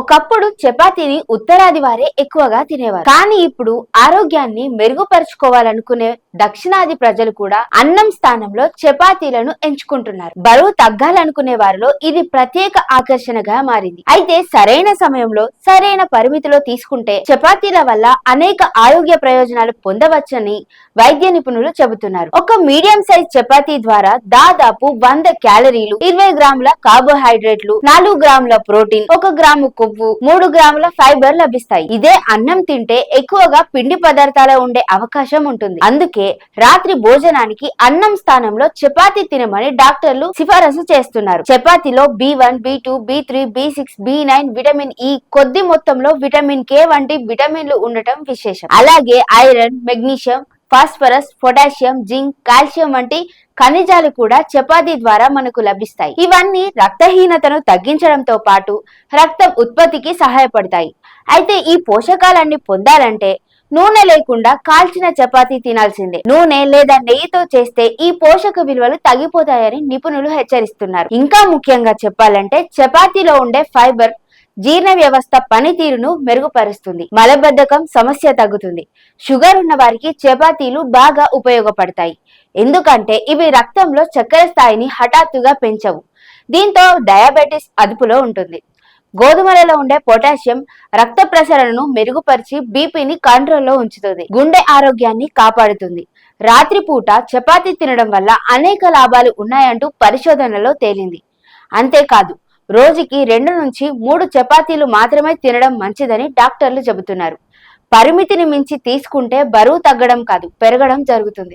ఒకప్పుడు చపాతీని ఉత్తరాది వారే ఎక్కువగా తినేవారు. కానీ ఇప్పుడు ఆరోగ్యాన్ని మెరుగుపరుచుకోవాలనుకునే దక్షిణాది ప్రజలు కూడా అన్నం స్థానంలో చపాతీలను ఎంచుకుంటున్నారు. బరువు తగ్గాలనుకునే వారిలో ఇది ప్రత్యేక ఆకర్షణగా మారింది. అయితే సరైన సమయంలో సరైన పరిమితిలో తీసుకుంటే చపాతీల వల్ల అనేక ఆరోగ్య ప్రయోజనాలు పొందవచ్చని వైద్య నిపుణులు చెబుతున్నారు. ఒక మీడియం సైజ్ చపాతీ ద్వారా దాదాపు వంద క్యాలరీలు ఇరవై గ్రాముల కార్బోహైడ్రేట్లు నాలుగు గ్రాముల ప్రోటీన్ ఒక గ్రాము కొవ్వు మూడు గ్రాముల ఫైబర్ లభిస్తాయి. ఇదే అన్నం తింటే ఎక్కువగా పిండి పదార్థాలు ఉండే అవకాశం ఉంటుంది. అందుకే రాత్రి భోజనానికి అన్నం స్థానంలో చపాతి తినమని డాక్టర్లు సిఫారసు చేస్తున్నారు. చపాతీలో B one B two B three B six B nine vitamin E కొద్ది మొత్తంలో విటమిన్ కే వంటి విటమిన్లు ఉండటం విశేషం. అలాగే iron magnesium phosphorus potassium zinc calcium వంటి ఖనిజాలు కూడా చపాతీ ద్వారా మనకు లభిస్తాయి. ఇవన్నీ రక్తహీనతను తగ్గించడంతో పాటు రక్తం ఉత్పత్తికి సహాయపడతాయి. అయితే ఈ పోషకాలన్నీ పొందాలంటే నూనె లేకుండా కాల్చిన చపాతీ తినాల్సిందే. నూనె లేదా నెయ్యితో చేస్తే ఈ పోషక విలువలు తగ్గిపోతాయని నిపుణులు హెచ్చరిస్తున్నారు. ఇంకా ముఖ్యంగా చెప్పాలంటే చపాతీలో ఉండే ఫైబర్ జీర్ణ వ్యవస్థ పనితీరును మెరుగుపరుస్తుంది. మలబద్ధకం సమస్య తగ్గుతుంది. షుగర్ ఉన్న వారికి చపాతీలు బాగా ఉపయోగపడతాయి. ఎందుకంటే ఇవి రక్తంలో చక్కెర స్థాయిని హఠాత్తుగా పెంచవు. దీంతో డయాబెటిస్ అదుపులో ఉంటుంది. గోధుమలలో ఉండే పొటాషియం రక్త ప్రసరణను మెరుగుపరిచి బీపీని కంట్రోల్లో ఉంచుతుంది. గుండె ఆరోగ్యాన్ని కాపాడుతుంది. రాత్రిపూట చపాతీ తినడం వల్ల అనేక లాభాలు ఉన్నాయంటూ పరిశోధనలో తేలింది. అంతేకాదు రోజుకి రెండు నుంచి మూడు చపాతీలు మాత్రమే తినడం మంచిదని డాక్టర్లు చెబుతున్నారు. పరిమితిని మించి తీసుకుంటే బరువు తగ్గడం కాదు పెరగడం జరుగుతుంది.